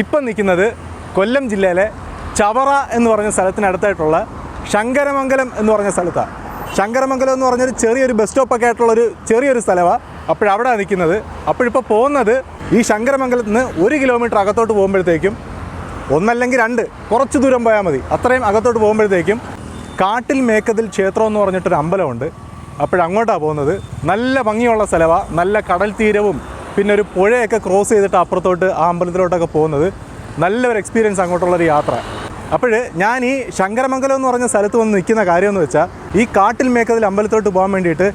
ഇപ്പം നിൽക്കുന്നത് കൊല്ലം ജില്ലയിലെ ചവറ എന്ന് പറഞ്ഞ സ്ഥലത്തിനടുത്തായിട്ടുള്ള ശങ്കരമംഗലം എന്ന് പറഞ്ഞ സ്ഥലത്താണ് ശങ്കരമംഗലം എന്ന് പറഞ്ഞൊരു ചെറിയൊരു ബസ് സ്റ്റോപ്പ് ഒക്കെ ആയിട്ടുള്ള ഒരു ചെറിയൊരു സ്ഥലമാണ് അപ്പോഴവിടെ നിൽക്കുന്നത്. അപ്പോഴിപ്പോൾ പോകുന്നത് ഈ ശങ്കരമംഗലത്ത് നിന്ന് ഒരു കിലോമീറ്റർ അകത്തോട്ട് പോകുമ്പോഴത്തേക്കും ഒന്നല്ലെങ്കിൽ രണ്ട് കുറച്ച് ദൂരം പോയാൽ മതി. അത്രയും അകത്തോട്ട് പോകുമ്പോഴത്തേക്കും കാട്ടിൽ മേക്കതിൽ ക്ഷേത്രം എന്ന് പറഞ്ഞിട്ടൊരു അമ്പലമുണ്ട്. അപ്പോഴങ്ങോട്ടാണ് പോകുന്നത്. നല്ല ഭംഗിയുള്ള സ്ഥലമാണ് നല്ല കടൽ തീരവും പിന്നെ ഒരു പുഴയൊക്കെ ക്രോസ് ചെയ്തിട്ട് അപ്പുറത്തോട്ട് ആ അമ്പലത്തിലോട്ടൊക്കെ പോകുന്നത് നല്ലൊരു എക്സ്പീരിയൻസ് അങ്ങോട്ടുള്ളൊരു യാത്ര. അപ്പോൾ ഞാൻ ഈ ശങ്കരമംഗലം എന്ന് പറഞ്ഞ സ്ഥലത്ത് വന്ന് നിൽക്കുന്ന കാര്യമെന്ന് വെച്ചാൽ ഈ കാട്ടിൽ മേക്കതിൽ അമ്പലത്തോട്ട് പോകാൻ വേണ്ടിയിട്ട്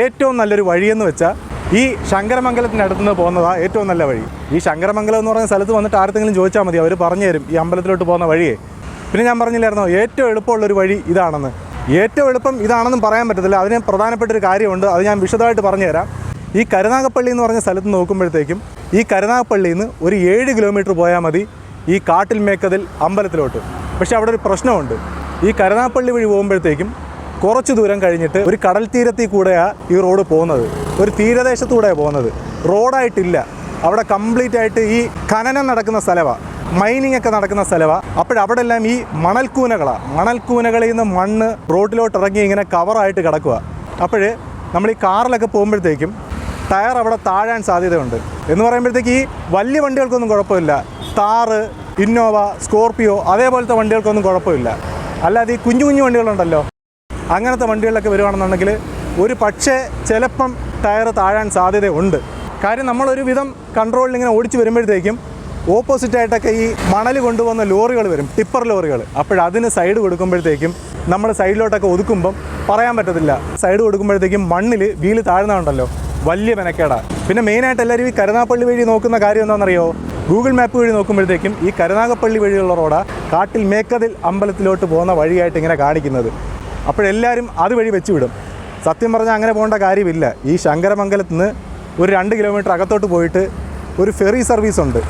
ഏറ്റവും നല്ലൊരു വഴിയെന്ന് വെച്ചാൽ ഈ ശങ്കരമംഗലത്തിനടുത്ത് നിന്ന് പോകുന്നതാണ് ഏറ്റവും നല്ല വഴി. ഈ ശങ്കരമംഗലം എന്ന് പറഞ്ഞ സ്ഥലത്ത് വന്നിട്ട് ആർക്കെങ്കിലും ചോദിച്ചാൽ മതി അവർ പറഞ്ഞു തരും ഈ അമ്പലത്തിലോട്ട് പോകുന്ന വഴിയെ. പിന്നെ ഞാൻ പറഞ്ഞില്ലായിരുന്നോ ഏറ്റവും എളുപ്പമുള്ളൊരു വഴി ഇതാണെന്ന്. ഏറ്റവും എളുപ്പം ഇതാണെന്നും പറയാൻ പറ്റത്തില്ല. അതിന് പ്രധാനപ്പെട്ട ഒരു കാര്യമുണ്ട് അത് ഞാൻ വിശദമായിട്ട് പറഞ്ഞുതരാം. ഈ കരുനാഗപ്പള്ളി എന്ന് പറഞ്ഞ സ്ഥലത്ത് നോക്കുമ്പോഴത്തേക്കും ഈ കരുനാഗപ്പള്ളിയിൽ നിന്ന് ഒരു ഏഴ് കിലോമീറ്റർ പോയാൽ മതി ഈ കാട്ടിൽ മേക്കതിൽ അമ്പലത്തിലോട്ട്. പക്ഷേ അവിടെ ഒരു പ്രശ്നമുണ്ട്. ഈ കരുനാഗപ്പള്ളി വഴി പോകുമ്പോഴത്തേക്കും കുറച്ച് ദൂരം കഴിഞ്ഞിട്ട് ഒരു കടൽ തീരത്തിൽ കൂടെയാണ് ഈ റോഡ് പോകുന്നത്. ഒരു തീരദേശത്തൂടെയാണ് പോകുന്നത്. റോഡായിട്ടില്ല. അവിടെ കംപ്ലീറ്റ് ആയിട്ട് ഈ ഖനനം നടക്കുന്ന സ്ഥലമാണ് മൈനിങ് ഒക്കെ നടക്കുന്ന സ്ഥലമാണ് അപ്പോഴവിടെ എല്ലാം ഈ മണൽക്കൂനകളാണ് മണൽക്കൂനകളിൽ നിന്ന് മണ്ണ് റോഡിലോട്ട് ഇറങ്ങി ഇങ്ങനെ കവറായിട്ട് കിടക്കുക അപ്പോൾ നമ്മൾ ഈ കാറിലൊക്കെ പോകുമ്പോഴത്തേക്കും ടയർ അവിടെ താഴാൻ സാധ്യതയുണ്ട്. എന്ന് പറയുമ്പോഴത്തേക്ക് ഈ വലിയ വണ്ടികൾക്കൊന്നും കുഴപ്പമില്ല. താറ് ഇന്നോവ സ്കോർപ്പിയോ അതേപോലത്തെ വണ്ടികൾക്കൊന്നും കുഴപ്പമില്ല. അല്ലാതെ ഈ കുഞ്ഞു കുഞ്ഞു വണ്ടികളുണ്ടല്ലോ. അങ്ങനത്തെ വണ്ടികളിലൊക്കെ വരുവാണെന്നുണ്ടെങ്കിൽ ഒരു പക്ഷേ ചിലപ്പം ടയർ താഴാൻ സാധ്യതയുണ്ട്. കാര്യം നമ്മളൊരു വിധം കൺട്രോളിൽ ഇങ്ങനെ ഓടിച്ച് വരുമ്പോഴത്തേക്കും ഓപ്പോസിറ്റായിട്ടൊക്കെ ഈ മണൽ കൊണ്ടുവന്ന ലോറികൾ വരും. ടിപ്പർ ലോറികൾ. അപ്പോഴതിന് സൈഡ് കൊടുക്കുമ്പോഴത്തേക്കും നമ്മൾ സൈഡിലോട്ടൊക്കെ ഒതുക്കുമ്പം പറയാൻ പറ്റത്തില്ല. സൈഡ് കൊടുക്കുമ്പോഴത്തേക്കും മണ്ണിൽ വീൽ താഴ്ന്നുണ്ടല്ലോ വലിയ മെനക്കേടാണ് പിന്നെ മെയിനായിട്ട് എല്ലാവരും ഈ കരുനാപ്പള്ളി വഴി നോക്കുന്ന കാര്യം എന്താണെന്നറിയോ? ഗൂഗിൾ മാപ്പ് വഴി നോക്കുമ്പോഴത്തേക്കും ഈ കരുനാഗപ്പള്ളി വഴിയുള്ള റോഡ കാട്ടിൽ മേക്കതിൽ അമ്പലത്തിലോട്ട് പോകുന്ന വഴിയായിട്ട് ഇങ്ങനെ കാണിക്കുന്നത്. അപ്പോഴെല്ലാവരും അതുവഴി വെച്ച് വിടും. സത്യം പറഞ്ഞാൽ അങ്ങനെ പോകേണ്ട കാര്യമില്ല. ഈ ശങ്കരമംഗലത്ത് നിന്ന് ഒരു രണ്ട് കിലോമീറ്റർ അകത്തോട്ട് പോയിട്ട് ഒരു ഫെറി സർവീസ് ഉണ്ട്.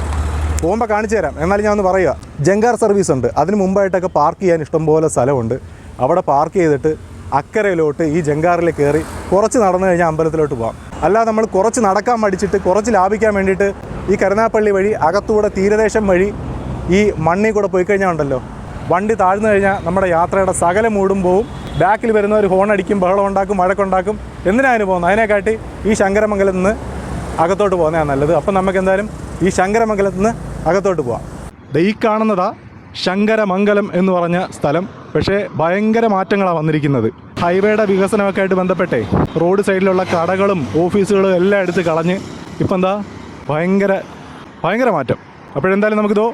പോകുമ്പോൾ കാണിച്ചു തരാം. എന്നാലും ഞാൻ ഒന്ന് പറയുക ജങ്കാർ സർവീസ് ഉണ്ട്. അതിന് മുമ്പായിട്ടൊക്കെ പാർക്ക് ചെയ്യാൻ ഇഷ്ടംപോലെ സ്ഥലമുണ്ട്. അവിടെ പാർക്ക് ചെയ്തിട്ട് അക്കരയിലോട്ട് ഈ ജങ്കാറിൽ കയറി കുറച്ച് നടന്നു കഴിഞ്ഞാൽ അമ്പലത്തിലോട്ട് പോകാം അല്ലാതെ നമ്മൾ കുറച്ച് നടക്കാൻ മടിച്ചിട്ട് കുറച്ച് ലാഭിക്കാൻ വേണ്ടിയിട്ട് ഈ കരുനാപ്പള്ളി വഴി അകത്തൂടെ തീരദേശം വഴി ഈ മണ്ണിൽ കൂടെ പോയി കഴിഞ്ഞാൽ ഉണ്ടല്ലോ. വണ്ടി താഴ്ന്നു കഴിഞ്ഞാൽ നമ്മുടെ യാത്രയുടെ സകല മൂടും പോവും. ബാക്കിൽ വരുന്നവർ ഹോൺ അടിക്കും ബഹളം ഉണ്ടാക്കും വഴക്കുണ്ടാക്കും എന്തിനാണ് പോകുന്നത്? അതിനെക്കാട്ടി ഈ ശങ്കരമംഗലത്ത് നിന്ന് അകത്തോട്ട് പോകുന്നതാണ് നല്ലത്. അപ്പം നമുക്ക് എന്തായാലും ഈ ശങ്കരമംഗലത്ത് നിന്ന് അകത്തോട്ട് പോവാം. ഈ കാണുന്നതാ ശങ്കരമംഗലം എന്ന് പറഞ്ഞ സ്ഥലം. പക്ഷേ ഭയങ്കര മാറ്റങ്ങളാണ് വന്നിരിക്കുന്നത്. ഹൈവേയുടെ വികസനമൊക്കെ ആയിട്ട് ബന്ധപ്പെട്ടേ റോഡ് സൈഡിലുള്ള കടകളും ഓഫീസുകളും എല്ലാം എടുത്ത് കളഞ്ഞ് ഇപ്പം എന്താ ഭയങ്കര ഭയങ്കര മാറ്റം. അപ്പോഴെന്തായാലും നമുക്കിതോ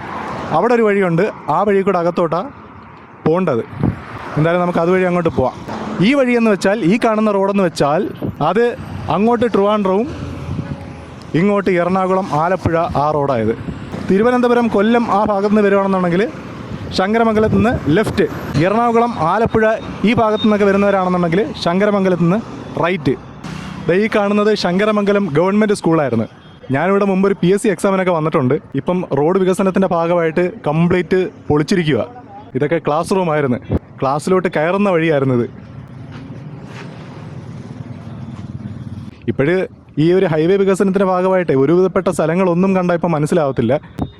അവിടെ ഒരു വഴിയുണ്ട്. ആ വഴി കൂടെ അകത്തോട്ടാണ് പോകേണ്ടത് എന്തായാലും നമുക്ക് അതുവഴി അങ്ങോട്ട് പോവാം. ഈ വഴിയെന്ന് വെച്ചാൽ ഈ കാണുന്ന റോഡെന്ന് വെച്ചാൽ അത് അങ്ങോട്ട് ട്രിവാൻഡ്രവും ഇങ്ങോട്ട് എറണാകുളം ആലപ്പുഴ ആ റോഡായത്. തിരുവനന്തപുരം കൊല്ലം ആ ഭാഗത്ത് നിന്ന് വരുവാണെന്നുണ്ടെങ്കിൽ ശങ്കരമംഗലത്ത് നിന്ന് ലെഫ്റ്റ്. എറണാകുളം ആലപ്പുഴ ഈ ഭാഗത്തു നിന്നൊക്കെ വരുന്നവരാണെന്നുണ്ടെങ്കിൽ ശങ്കരമംഗലത്ത് നിന്ന് റൈറ്റ്. ഈ കാണുന്നത് ശങ്കരമംഗലം ഗവൺമെന്റ് സ്കൂളായിരുന്നു. ഞാനിവിടെ മുമ്പ് ഒരു പി എസ് സി എക്സാമിനൊക്കെ വന്നിട്ടുണ്ട്. ഇപ്പം റോഡ് വികസനത്തിന്റെ ഭാഗമായിട്ട് കംപ്ലീറ്റ് പൊളിച്ചിരിക്കുക ഇതൊക്കെ ക്ലാസ് റൂം ആയിരുന്നു. ക്ലാസ്സിലോട്ട് കയറുന്ന വഴിയായിരുന്നു ഇത്. ഇപ്പോഴ് ഈ ഒരു ഹൈവേ വികസനത്തിന്റെ ഭാഗമായിട്ട് ഒരുവിധപ്പെട്ട സ്ഥലങ്ങളൊന്നും കണ്ടാൽ ഇപ്പം മനസ്സിലാവത്തില്ല.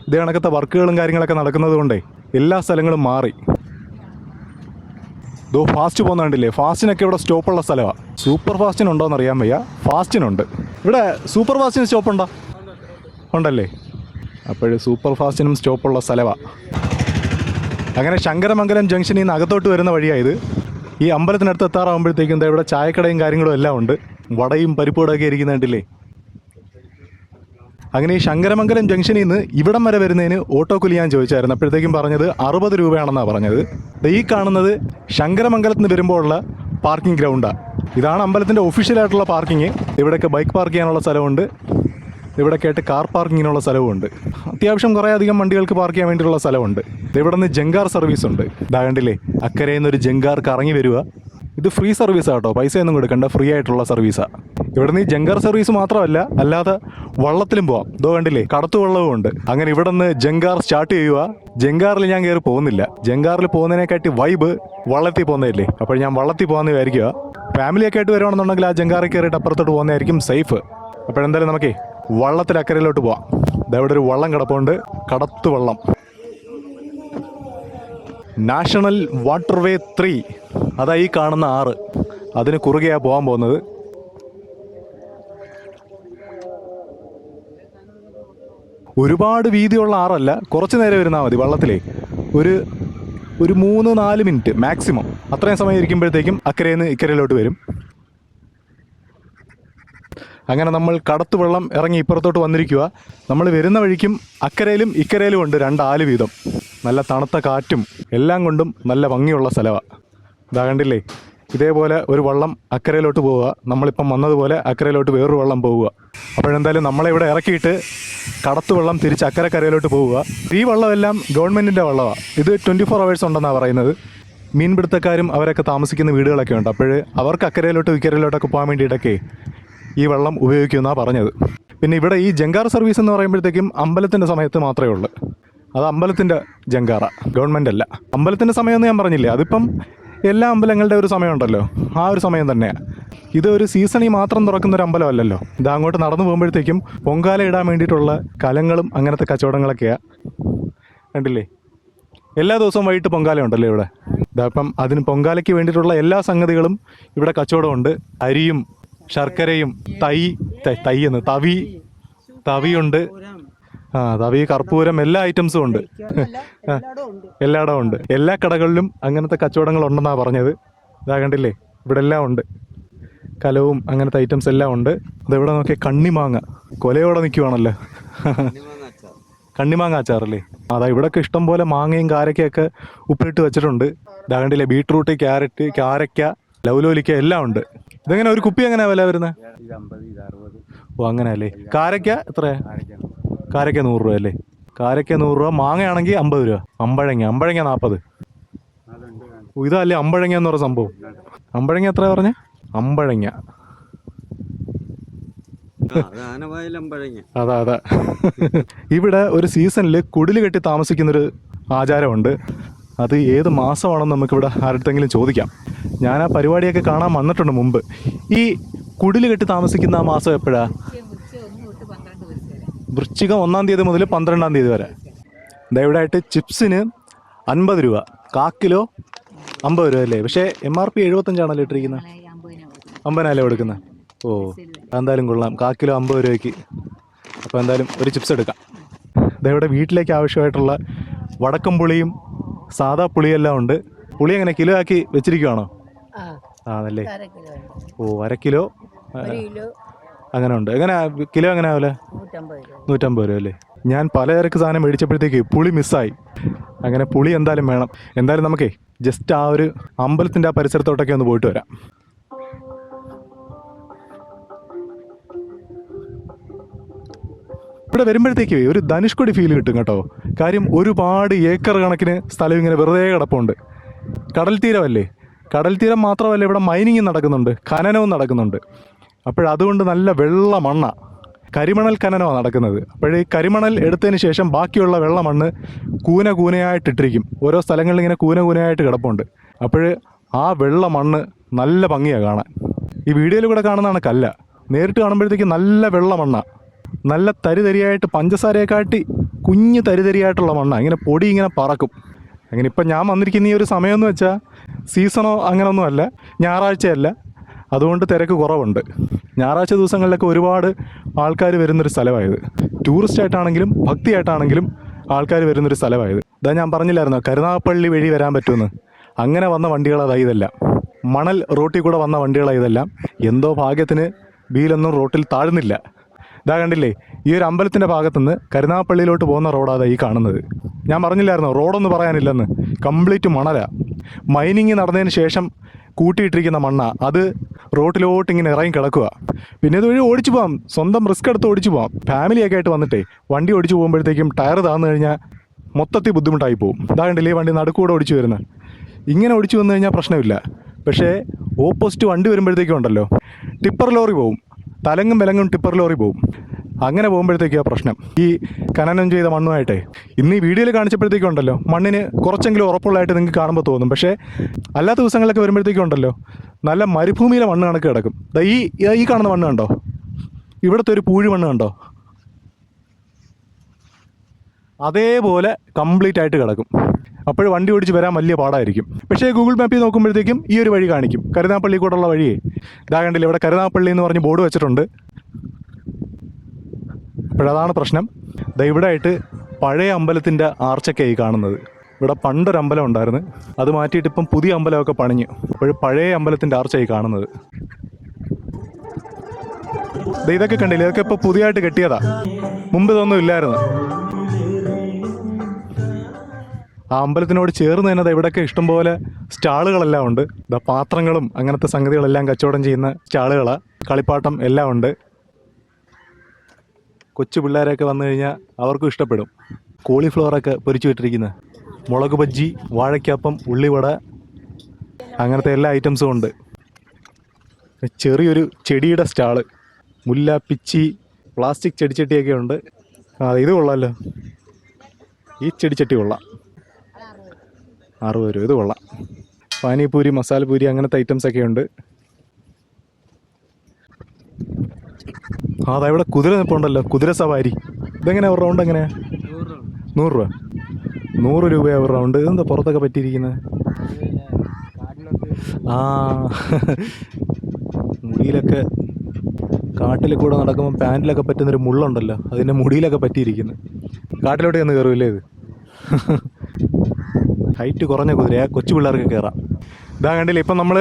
ഇത് കണക്കത്തെ വർക്കുകളും കാര്യങ്ങളൊക്കെ നടക്കുന്നത് കൊണ്ടേ എല്ലാ സ്ഥലങ്ങളും മാറി. ദോ ഫാസ്റ്റ് പോകുന്നുണ്ടല്ലേ ഫാസ്റ്റിനൊക്കെ ഇവിടെ സ്റ്റോപ്പുള്ള സ്ഥലമാണ് സൂപ്പർ ഫാസ്റ്റിനുണ്ടോ എന്ന് അറിയാൻ വയ്യ. ഫാസ്റ്റിനുണ്ട്. ഇവിടെ സൂപ്പർ ഫാസ്റ്റിന് സ്റ്റോപ്പ് ഉണ്ടോ ഉണ്ടല്ലേ? അപ്പോൾ സൂപ്പർ ഫാസ്റ്റിനും സ്റ്റോപ്പുള്ള സ്ഥലമാണ് അങ്ങനെ ശങ്കരമംഗലം ജംഗ്ഷനിൽ നിന്ന് അകത്തോട്ട് വരുന്ന വഴിയായത് ഈ അമ്പലത്തിനടുത്ത് എത്താറാകുമ്പോഴത്തേക്കും ഇവിടെ ചായക്കടയും കാര്യങ്ങളും എല്ലാം ഉണ്ട്. വടയും പരിപ്പുവടയൊക്കെ ഇരിക്കുന്ന കണ്ടില്ലേ? അങ്ങനെ ഈ ശങ്കരമംഗലം ജംഗ്ഷനിൽ നിന്ന് ഇവിടം വരെ വരുന്നതിന് ഓട്ടോ കൂലി ഞാൻ ചോദിച്ചായിരുന്നു. അപ്പോഴത്തേക്കും പറഞ്ഞത് അറുപത് രൂപയാണെന്നാണ് പറഞ്ഞത്. ഈ കാണുന്നത് ശങ്കരമംഗലത്ത് നിന്ന് വരുമ്പോൾ ഉള്ള പാർക്കിംഗ് ഗ്രൗണ്ടാണ് ഇതാണ് അമ്പലത്തിന്റെ ഒഫീഷ്യലായിട്ടുള്ള പാർക്കിങ് ഇവിടെയൊക്കെ ബൈക്ക് പാർക്ക് ചെയ്യാനുള്ള സ്ഥലമുണ്ട് ഇവിടെ കേട്ട് കാർ പാർക്കിങ്ങിനുള്ള സ്ഥലവുമുണ്ട്. അത്യാവശ്യം കുറേ അധികം വണ്ടികൾക്ക് പാർക്ക് ചെയ്യാൻ വേണ്ടിയിട്ടുള്ള സ്ഥലമുണ്ട് ഇവിടെ നിന്ന് ജങ്കാർ സർവീസ് ഉണ്ട്. ഇതാകണ്ടില്ലേ അക്കരയിൽ നിന്ന് ഒരു ജങ്കാർ കറങ്ങി വരിക. ഇത് ഫ്രീ സർവീസാണ് കേട്ടോ. പൈസയൊന്നും കൊടുക്കേണ്ട. ഫ്രീ ആയിട്ടുള്ള സർവീസാണ് ഇവിടെ നിന്ന് ജങ്കർ സർവീസ് മാത്രമല്ല അല്ലാതെ വള്ളത്തിലും പോവാം. ഇതോ കണ്ടില്ലേ? കടത്തു വള്ളവും ഉണ്ട്. അങ്ങനെ ഇവിടെ നിന്ന് ജങ്കാർ സ്റ്റാർട്ട് ചെയ്യുക ജങ്കാറിൽ ഞാൻ കയറി പോകുന്നില്ല. ജങ്കാറിൽ പോകുന്നതിനെക്കാട്ടി വൈബ് വള്ളത്തിൽ പോകുന്നതല്ലേ? അപ്പോൾ ഞാൻ വള്ളത്തിൽ പോകുന്ന വിചാരിക്കുക ഫാമിലിയൊക്കെ ആയിട്ട് വരുവാണെന്നുണ്ടെങ്കിൽ ആ ജങ്കാറിൽ കയറിയിട്ട് അപ്പുറത്തോട്ട് പോകുന്നതായിരിക്കും സേഫ് അപ്പോഴെന്തായാലും നമുക്കേ വള്ളത്തിൽ അക്കരയിലോട്ട് പോവാം ഇതവിടെ ഒരു വള്ളം കിടപ്പുണ്ട്. കടത്തു വള്ളം. National waterway three. അതാ ഈ കാണുന്ന ആറ്. അതിന് കുറുകെയാണ് പോകാൻ പോകുന്നത്. ഒരുപാട് വീതിയുള്ള ആറല്ല. കുറച്ച് നേരം ഇരുന്നാൽ മതി വള്ളത്തിലേ. ഒരു ഒരു മൂന്ന് നാല് മിനിറ്റ് മാക്സിമം. അത്രയും സമയം ഇരിക്കുമ്പോഴത്തേക്കും അക്കരയിൽ നിന്ന് ഇക്കരയിലോട്ട് വരും. അങ്ങനെ നമ്മൾ കടത്തുവെള്ളം ഇറങ്ങി ഇപ്പുറത്തോട്ട് വന്നിരിക്കുക. നമ്മൾ വരുന്ന വഴിക്കും അക്കരയിലും ഇക്കരയിലും ഉണ്ട് രണ്ടാൽ വീതം. നല്ല തണുത്ത കാറ്റും എല്ലാം കൊണ്ടും നല്ല ഭംഗിയുള്ള സ്ഥലമാണ് ഇതാ കണ്ടില്ലേ? ഇതേപോലെ ഒരു വള്ളം അക്കരയിലോട്ട് പോവുക. നമ്മളിപ്പം വന്നതുപോലെ അക്കരയിലോട്ട് വേറൊരു വള്ളം പോവുക. അപ്പോഴെന്തായാലും നമ്മളെ ഇവിടെ ഇറക്കിയിട്ട് കടത്തു വെള്ളം തിരിച്ച് അക്കരക്കരയിലോട്ട് പോവുക. ഈ വള്ളമെല്ലാം ഗവൺമെന്റിന്റെ വള്ളമാണ് ഇത് ട്വന്റി ഫോർ അവേഴ്സ് ഉണ്ടെന്നാണ് പറയുന്നത്. മീൻപിടുത്തക്കാരും അവരൊക്കെ താമസിക്കുന്ന വീടുകളൊക്കെ ഉണ്ട്. അപ്പോൾ അവർക്ക് അക്കരയിലോട്ടും ഇക്കരയിലോട്ടൊക്കെ പോകാൻ വേണ്ടിയിട്ടൊക്കെ ഈ വെള്ളം ഉപയോഗിക്കുമെന്നാണ് പറഞ്ഞത്. പിന്നെ ഇവിടെ ഈ ജങ്കാർ സർവീസ് എന്ന് പറയുമ്പോഴത്തേക്കും അമ്പലത്തിന്റെ സമയത്ത് മാത്രമേ ഉള്ളൂ. അത് അമ്പലത്തിന്റെ ജങ്കാറ ഗവൺമെന്റ് അല്ല. അമ്പലത്തിന്റെ സമയമെന്ന് ഞാൻ പറഞ്ഞില്ലേ? അതിപ്പം എല്ലാ അമ്പലങ്ങളുടെ ഒരു സമയമുണ്ടല്ലോ. ആ ഒരു സമയം തന്നെയാണ് ഇത് ഒരു സീസണിൽ മാത്രം തുറക്കുന്ന ഒരു അമ്പലമല്ലല്ലോ. ഇത് അങ്ങോട്ട് നടന്നു പോകുമ്പോഴത്തേക്കും പൊങ്കാല ഇടാൻ വേണ്ടിയിട്ടുള്ള കലങ്ങളും അങ്ങനത്തെ കച്ചവടങ്ങളൊക്കെയാണ് കണ്ടില്ലേ? എല്ലാ ദിവസവും വൈകിട്ട് പൊങ്കാല ഉണ്ടല്ലോ ഇവിടെ. ഇതപ്പം അതിന് പൊങ്കാലയ്ക്ക് വേണ്ടിയിട്ടുള്ള എല്ലാ സംഗതികളും ഇവിടെ കച്ചവടമുണ്ട്. അരിയും ശർക്കരയും തൈ ത- എന്ന് തവി തവിയുണ്ട്. ആ തവി കർപ്പൂരം എല്ലാ ഐറ്റംസും ഉണ്ട്. എല്ലായിടവും ഉണ്ട്. എല്ലാ കടകളിലും അങ്ങനത്തെ കച്ചവടങ്ങൾ ഉണ്ടെന്നാണ് പറഞ്ഞത്. ഇതാ കണ്ടില്ലേ? ഇവിടെ എല്ലാം ഉണ്ട്. കലവും അങ്ങനത്തെ ഐറ്റംസ് എല്ലാം ഉണ്ട്. അതെവിടെ നോക്കിയാൽ കണ്ണിമാങ്ങ. കൊലയോടെ നിൽക്കുവാണല്ലോ കണ്ണിമാങ്ങ അച്ചാറല്ലേ? അതാ ഇവിടെയൊക്കെ ഇഷ്ടം പോലെ മാങ്ങയും കാരക്കയൊക്കെ ഉപ്പിട്ട് വെച്ചിട്ടുണ്ട്. ഇതാ കണ്ടില്ലേ? ബീട്രൂട്ട് ക്യാരറ്റ് കാരക്ക ലൗലോലിക്ക എല്ലാം ഉണ്ട്. ഇതെങ്ങനെ ഒരു കുപ്പി എങ്ങനെയാ വില വരുന്നത് ഓ അങ്ങനെ അല്ലേ കാരക്ക എത്രയാ? കാരക്ക നൂറ് രൂപ അല്ലേ? കാരക്ക നൂറ് രൂപ മാങ്ങയാണെങ്കിൽ അമ്പത് രൂപ. അമ്പഴങ്ങ അമ്പഴങ്ങ നാൽപ്പത് ഇതല്ലേ അമ്പഴങ്ങ എന്ന് പറയുന്ന സംഭവം. അമ്പഴങ്ങ എത്ര പറഞ്ഞേ? അമ്പഴങ്ങ. അത് അതാ. ഇവിടെ ഒരു സീസണിൽ കുടിൽ കെട്ടി താമസിക്കുന്നൊരു ആചാരമുണ്ട്. അത് ഏത് മാസമാണെന്ന് നമുക്കിവിടെ ആരുടെങ്കിലും ചോദിക്കാം. ഞാൻ ആ പരിപാടിയൊക്കെ കാണാൻ വന്നിട്ടുണ്ട് മുമ്പ്. ഈ കുടിൽ കെട്ടി താമസിക്കുന്ന ആ മാസം എപ്പോഴാ? വൃശ്ചികം ഒന്നാം തീയതി മുതൽ പന്ത്രണ്ടാം തീയതി വരെ. ദാ ഇവിടെ ആയിട്ട് ചിപ്സിന് അൻപത് രൂപ. കാക്കിലോ അമ്പത് രൂപ അല്ലേ? പക്ഷേ എം ആർ പി എഴുപത്തഞ്ചാണല്ലോ ഇട്ടിരിക്കുന്നത്. അമ്പതിനാലേ കൊടുക്കുന്നത് ഓ എന്തായാലും കൊള്ളാം. കാക്കിലോ അമ്പത് രൂപയ്ക്ക്. അപ്പോൾ എന്തായാലും ഒരു ചിപ്സ് എടുക്കാം. ദയവിടെ വീട്ടിലേക്ക് ആവശ്യമായിട്ടുള്ള വടക്കം പുളിയും സാധാ പുളിയെല്ലാം ഉണ്ട്. പുളി എങ്ങനെ കിലോ ആക്കി വെച്ചിരിക്കുവാണോ? ആണല്ലേ? ഓ അര കിലോ. അങ്ങനെ ഉണ്ട്. എങ്ങനെ കിലോ എങ്ങനെ ആവില്ലേ നൂറ്റമ്പത് രൂപ. നൂറ്റമ്പത് രൂപ അല്ലേ? ഞാൻ പലചരക്ക് സാധനം മേടിച്ചപ്പോഴത്തേക്ക് പുളി മിസ്സായി. അങ്ങനെ പുളി എന്തായാലും വേണം. എന്തായാലും നമുക്കേ ജസ്റ്റ് ആ ഒരു അമ്പലത്തിന്റെ ആ പരിസരത്തോട്ടൊക്കെ ഒന്ന് പോയിട്ട് വരാം. ഇവിടെ വരുമ്പോഴത്തേക്ക് ഒരു ധനുഷ്കൊടി ഫീൽ കിട്ടും കേട്ടോ. കാര്യം ഒരുപാട് ഏക്കർ കണക്കിന് സ്ഥലം ഇങ്ങനെ വെറുതെ കിടപ്പുണ്ട്. കടൽ തീരമല്ലേ കടൽ തീരം മാത്രമല്ല ഇവിടെ മൈനിങ് നടക്കുന്നുണ്ട് ഖനനവും നടക്കുന്നുണ്ട്. അപ്പോഴതുകൊണ്ട് നല്ല വെള്ള മണ്ണ കരിമണൽ ഖനനമാണ് നടക്കുന്നത്. അപ്പോഴീ കരിമണൽ എടുത്തതിന് ശേഷം ബാക്കിയുള്ള വെള്ള മണ്ണ് കൂന കൂനയായിട്ടിട്ടിരിക്കും ഓരോ സ്ഥലങ്ങളിൽ ഇങ്ങനെ കൂന കൂനയായിട്ട് കിടപ്പുണ്ട്. അപ്പോൾ ആ വെള്ള മണ്ണ് നല്ല ഭംഗിയാണ് കാണാൻ. ഈ വീഡിയോയിൽ കൂടെ കാണുന്നതാണ് കല്ല. നേരിട്ട് കാണുമ്പോഴത്തേക്ക് നല്ല വെള്ള മണ്ണ നല്ല തരിതരിയായിട്ട് പഞ്ചസാരയെക്കാട്ടി കുഞ്ഞ് തരിതരിയായിട്ടുള്ള മണ്ണ. ഇങ്ങനെ പൊടി ഇങ്ങനെ പറക്കും. അങ്ങനെ ഇപ്പം ഞാൻ വന്നിരിക്കുന്ന ഈ ഒരു സമയമെന്ന് വെച്ചാൽ സീസണോ അങ്ങനൊന്നും അല്ല. ഞായറാഴ്ചയല്ല. അതുകൊണ്ട് തിരക്ക് കുറവുണ്ട്. ഞായറാഴ്ച ദിവസങ്ങളിലൊക്കെ ഒരുപാട് ആൾക്കാർ വരുന്നൊരു സ്ഥലമായത്. ടൂറിസ്റ്റ് ആയിട്ടാണെങ്കിലും ഭക്തിയായിട്ടാണെങ്കിലും ആൾക്കാർ വരുന്നൊരു സ്ഥലമായത്. ഇതാ ഞാൻ പറഞ്ഞില്ലായിരുന്നോ? കരുനാഗപ്പള്ളി വഴി വരാൻ പറ്റുമെന്ന്. അങ്ങനെ വന്ന വണ്ടികളതാ ഇതെല്ലാം. മണൽ റോട്ടിൽ കൂടെ വന്ന വണ്ടികളായി ഇതെല്ലാം. എന്തോ ഭാഗ്യത്തിന് വീലൊന്നും റോട്ടിൽ താഴുന്നില്ല. ഇതാ കണ്ടില്ലേ? ഈ ഒരു അമ്പലത്തിന്റെ ഭാഗത്തുനിന്ന് കരുനാഗപ്പള്ളിയിലോട്ട് പോകുന്ന റോഡാണ് ഈ കാണുന്നത്. ഞാൻ പറഞ്ഞില്ലായിരുന്നോ? റോഡൊന്നും പറയാനില്ലെന്ന്. കംപ്ലീറ്റ് മണലാ. മൈനിങ് നടന്നതിന് ശേഷം കൂട്ടിയിട്ടിരിക്കുന്ന മണ്ണ. അത് റോട്ടിലോട്ട് ഇങ്ങനെ ഇറങ്ങി കിടക്കുക പിന്നെ ഇതുവഴി ഓടിച്ചു പോകാം സ്വന്തം റിസ്ക് എടുത്ത് ഓടിച്ചു പോകാം ഫാമിലിയൊക്കെ ആയിട്ട് വന്നിട്ടേ വണ്ടി ഓടിച്ചു പോകുമ്പോഴത്തേക്കും ടയർ താന്നു കഴിഞ്ഞാൽ മൊത്തത്തിൽ ബുദ്ധിമുട്ടായി പോകും ഇതാകണ്ടില്ലേ വണ്ടി നടുക്കൂടെ ഓടിച്ചു വരുന്നത് ഇങ്ങനെ ഓടിച്ചു വന്നു കഴിഞ്ഞാൽ പ്രശ്നമില്ല. പക്ഷേ ഓപ്പോസിറ്റ് വണ്ടി വരുമ്പോഴത്തേക്കും ഉണ്ടല്ലോ. ടിപ്പർ ലോറി പോവും. തലങ്ങും വിലങ്ങും ടിപ്പർ ലോറി പോവും. അങ്ങനെ പോകുമ്പോഴത്തേക്കാണ് പ്രശ്നം. ഈ ഖനനം ചെയ്ത മണ്ണുമായിട്ടേ. ഇന്ന് ഈ വീഡിയോയിൽ കാണിച്ചപ്പോഴത്തേക്കും ഉണ്ടല്ലോ മണ്ണിന് കുറച്ചെങ്കിലും ഉറപ്പുള്ളതായിട്ട് നിങ്ങൾക്ക് കാണുമ്പോൾ തോന്നും. പക്ഷേ അല്ലാത്ത ദിവസങ്ങളിലൊക്കെ വരുമ്പോഴത്തേക്കും ഉണ്ടല്ലോ. നല്ല മരുഭൂമിയിലെ മണ്ണ് കണക്ക് കിടക്കും. ഈ ഈ കാണുന്ന മണ്ണ് കണ്ടോ? ഇവിടുത്തെ ഒരു പൂഴി മണ്ണ് കണ്ടോ? അതേപോലെ കംപ്ലീറ്റ് ആയിട്ട് കിടക്കും. അപ്പോൾ വണ്ടി ഓടിച്ച് വരാൻ വലിയ പാടായിരിക്കും. പക്ഷേ ഗൂഗിൾ മാപ്പിൽ നോക്കുമ്പോഴത്തേക്കും ഈ ഒരു വഴി കാണിക്കും. കരുനാപ്പള്ളി കൂടെയുള്ള വഴിയേ. ഇതാകണ്ടില്ല ഇവിടെ കരുനാപ്പള്ളി എന്ന് പറഞ്ഞ് ബോർഡ് വെച്ചിട്ടുണ്ട്. അപ്പോഴതാണ് പ്രശ്നം. ദൈവടായിട്ട് പഴയ അമ്പലത്തിന്റെ ആർച്ചൊക്കെയായി കാണുന്നത്. ഇവിടെ പണ്ടൊരു അമ്പലം ഉണ്ടായിരുന്നു. അത് മാറ്റിയിട്ട് ഇപ്പം പുതിയ അമ്പലമൊക്കെ പണിഞ്ഞു അപ്പോൾ പഴയ അമ്പലത്തിന്റെ ആർച്ചയായി കാണുന്നത്. ഇതൊക്കെ കണ്ടില്ലേ? ഇതൊക്കെ ഇപ്പോൾ പുതിയതായിട്ട് കെട്ടിയതാ. മുമ്പ് ഇതൊന്നും ഇല്ലായിരുന്നു. ആ അമ്പലത്തിനോട് ചേർന്ന് തന്നെ ഇവിടെയൊക്കെ ഇഷ്ടംപോലെ സ്റ്റാളുകളെല്ലാം ഉണ്ട്. പാത്രങ്ങളും അങ്ങനത്തെ സംഗതികളെല്ലാം കച്ചവടം ചെയ്യുന്ന സ്റ്റാളുകളാണ് കളിപ്പാട്ടം എല്ലാം ഉണ്ട്. കൊച്ചു പിള്ളേരൊക്കെ വന്നു കഴിഞ്ഞാൽ അവർക്കും ഇഷ്ടപ്പെടും. കോളിഫ്ലവറൊക്കെ പൊരിച്ചു വിട്ടിരിക്കുന്നത് മുളക് ബജ്ജി വാഴയ്ക്കാപ്പം ഉള്ളിവട അങ്ങനത്തെ എല്ലാ ഐറ്റംസും ഉണ്ട്. ചെറിയൊരു ചെടിയുടെ സ്റ്റാൾ. മുല്ല പിച്ചി പ്ലാസ്റ്റിക് ചെടിച്ചട്ടിയൊക്കെ ഉണ്ട്. ആ ഇത് കൊള്ളാമല്ലോ ഈ ചെടിച്ചട്ടി കൊള്ളാം. അറുപത് രൂപ ഇത് കൊള്ളാം. പാനിപൂരി മസാലപൂരി അങ്ങനത്തെ ഐറ്റംസൊക്കെ ഉണ്ട്. അതാ ഇവിടെ കുതിര നിൽപ്പുണ്ടല്ലോ കുതിര സവാരി. ഇതെങ്ങനെയാ ഒരു റൗണ്ട് എങ്ങനെ? നൂറ് രൂപ. നൂറ് രൂപയാ ഒരു റൗണ്ട് ഇതെന്താ പുറത്തൊക്കെ പറ്റിയിരിക്കുന്നത് ആ മുടിയിലൊക്കെ കാട്ടിൽ കൂടെ നടക്കുമ്പോൾ പാന്റിലൊക്കെ പറ്റുന്നൊരു മുള്ളുണ്ടല്ലോ അതിന്റെ മുടിയിലൊക്കെ പറ്റിയിരിക്കുന്നു. കാട്ടിലോട്ട് ചെന്ന് കയറുമല്ലേ ഇത്? ഹൈറ്റ് കുറഞ്ഞ കുതിര കൊച്ചു പിള്ളേർക്ക് കയറാം ഇതാ കണ്ടില്ല ഇപ്പം നമ്മൾ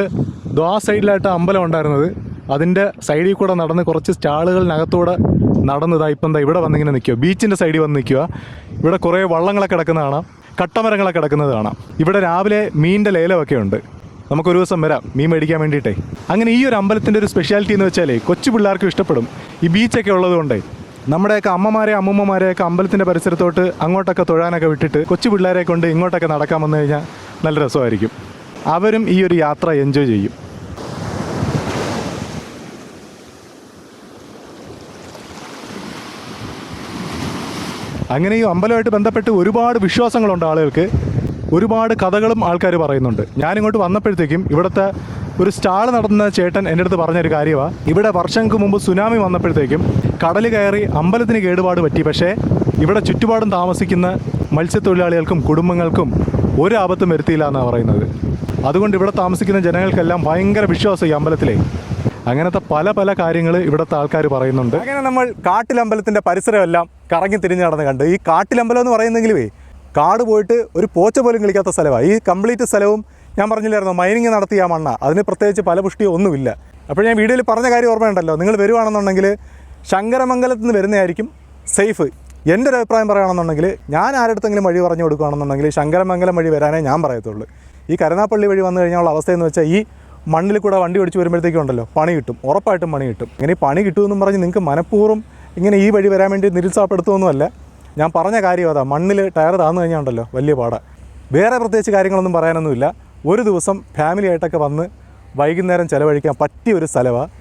ദ്വാ സൈഡിലായിട്ട് അമ്പലം ഉണ്ടായിരുന്നത്. അതിന്റെ സൈഡിൽ കൂടെ നടന്ന് കുറച്ച് സ്റ്റാളുകളിനകത്തൂടെ നടന്നതാ ഇപ്പം എന്താ ഇവിടെ വന്നിങ്ങനെ നിൽക്കുക ബീച്ചിന്റെ സൈഡിൽ വന്ന് നിൽക്കുക ഇവിടെ കുറേ വള്ളങ്ങളൊക്കെ കിടക്കുന്ന കാണാം. കട്ടമരങ്ങളൊക്കെ കിടക്കുന്നത് കാണാം. ഇവിടെ രാവിലെ മീനിന്റെ ലേലമൊക്കെ ഉണ്ട്. നമുക്കൊരു ദിവസം വരാം. മീൻ മേടിക്കാൻ വേണ്ടിയിട്ടേ. അങ്ങനെ ഈ ഒരു അമ്പലത്തിന്റെ ഒരു സ്പെഷ്യാലിറ്റി എന്ന് വെച്ചാലേ കൊച്ചു പിള്ളേർക്കും ഇഷ്ടപ്പെടും. ഈ ബീച്ചൊക്കെ ഉള്ളതുകൊണ്ട് നമ്മുടെയൊക്കെ അമ്മമാരെ അമ്മൂമ്മമാരെയൊക്കെ അമ്പലത്തിന്റെ പരിസരത്തോട്ട് അങ്ങോട്ടൊക്കെ തൊഴാനൊക്കെ വിട്ടിട്ട് കൊച്ചു പിള്ളേരെ കൊണ്ട് ഇങ്ങോട്ടൊക്കെ നടക്കാൻ വന്നു കഴിഞ്ഞാൽ നല്ല രസമായിരിക്കും. അവരും ഈ ഒരു യാത്ര എൻജോയ് ചെയ്യും. അങ്ങനെ ഈ അമ്പലമായിട്ട് ബന്ധപ്പെട്ട് ഒരുപാട് വിശ്വാസങ്ങളുണ്ട് ആളുകൾക്ക്. ഒരുപാട് കഥകളും ആൾക്കാർ പറയുന്നുണ്ട്. ഞാനിങ്ങോട്ട് വന്നപ്പോഴത്തേക്കും ഇവിടുത്തെ ഒരു സ്റ്റാൾ നടത്തുന്ന ചേട്ടൻ എന്റെ അടുത്ത് പറഞ്ഞൊരു കാര്യമാണ് ഇവിടെ വർഷങ്ങൾക്ക് മുമ്പ് സുനാമി വന്നപ്പോഴത്തേക്കും കടൽ കയറി അമ്പലത്തിന് കേടുപാട് പറ്റി. പക്ഷേ ഇവിടെ ചുറ്റുപാടും താമസിക്കുന്ന മത്സ്യത്തൊഴിലാളികൾക്കും കുടുംബങ്ങൾക്കും ഒരു ആപത്തും വരുത്തിയില്ല എന്നാണ് പറയുന്നത്. അതുകൊണ്ട് ഇവിടെ താമസിക്കുന്ന ജനങ്ങൾക്കെല്ലാം ഭയങ്കര വിശ്വാസം ഈ അമ്പലത്തിലേ. അങ്ങനത്തെ പല പല കാര്യങ്ങൾ ഇവിടുത്തെ ആൾക്കാർ പറയുന്നുണ്ട്. അങ്ങനെ നമ്മൾ കാട്ടിലമ്പലത്തിന്റെ പരിസരമെല്ലാം കറങ്ങി തിരിഞ്ഞ് നടന്ന് കണ്ട്. ഈ കാട്ടിലമ്പലം എന്ന് പറയുന്നെങ്കിലുവേ കാട് പോയിട്ട് ഒരു പോച്ച പോലും കളിക്കാത്ത സ്ഥലമാണ് ഈ കംപ്ലീറ്റ് സ്ഥലവും ഞാൻ പറഞ്ഞില്ലായിരുന്നു? മൈനിങ് നടത്തിയ മണ്ണ. അതിന് പ്രത്യേകിച്ച് പല പുഷ്ടിയോ ഒന്നുമില്ല. അപ്പോൾ ഞാൻ വീഡിയോയിൽ പറഞ്ഞ കാര്യം ഓർമ്മയുണ്ടല്ലോ. നിങ്ങൾ വരുവാണെന്നുണ്ടെങ്കിൽ ശങ്കരമംഗലത്ത് നിന്ന് വരുന്നതായിരിക്കും സേഫ്. എന്റെ ഒരു അഭിപ്രായം പറയുകയാണെന്നുണ്ടെങ്കിൽ ഞാൻ ആരടുത്തെങ്കിലും വഴി പറഞ്ഞു കൊടുക്കുകയാണെന്നുണ്ടെങ്കിൽ ശങ്കരമംഗലം വഴി വരാനേ ഞാൻ പറയത്തുള്ളൂ. ഈ കരുനാപ്പള്ളി വഴി വന്നു കഴിഞ്ഞാൽ അവസ്ഥയെന്ന് വെച്ചാൽ ഈ മണ്ണിൽ കൂടെ വണ്ടി ഓടിച്ച് വരുമ്പോഴത്തേക്കും ഉണ്ടല്ലോ പണി കിട്ടും. ഉറപ്പായിട്ടും പണി കിട്ടും. ഇങ്ങനെ പണി കിട്ടുമെന്നും പറഞ്ഞ് നിങ്ങൾക്ക് മനഃപൂർവം ഇങ്ങനെ ഈ വഴി വരാൻ വേണ്ടി നിരുത്സാഹപ്പെടുത്തുമൊന്നുമല്ല ഞാൻ പറഞ്ഞ കാര്യം അതാ മണ്ണിൽ ടയർ താന്നു കഴിഞ്ഞാൽ ഉണ്ടല്ലോ വലിയ പാടാ. വേറെ പ്രത്യേകിച്ച് കാര്യങ്ങളൊന്നും പറയാനൊന്നുമില്ല. ഒരു ദിവസം ഫാമിലി ആയിട്ടൊക്കെ വന്ന് വൈകുന്നേരം ചിലവഴിക്കാൻ പറ്റിയ ഒരു സ്ഥലമാണ്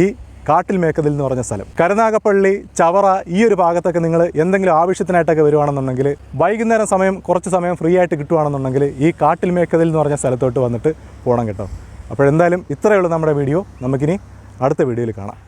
ഈ കാട്ടിൽ മേക്കതിൽ എന്ന് പറഞ്ഞ സ്ഥലം. കരുനാഗപ്പള്ളി ചവറ ഈ ഒരു ഭാഗത്തൊക്കെ നിങ്ങൾ എന്തെങ്കിലും ആവശ്യത്തിനായിട്ടൊക്കെ വരുവാണെന്നുണ്ടെങ്കിൽ വൈകുന്നേരം സമയം കുറച്ച് സമയം ഫ്രീ ആയിട്ട് കിട്ടുവാണെന്നുണ്ടെങ്കിൽ ഈ കാട്ടിൽ മേക്കതിൽ എന്ന് പറഞ്ഞ സ്ഥലത്തോട്ട് വന്നിട്ട് പോകണം കേട്ടോ. അപ്പോഴെന്തായാലും ഇത്രയേ ഉള്ളൂ നമ്മുടെ വീഡിയോ. നമുക്കിനി അടുത്ത വീഡിയോയിൽ കാണാം.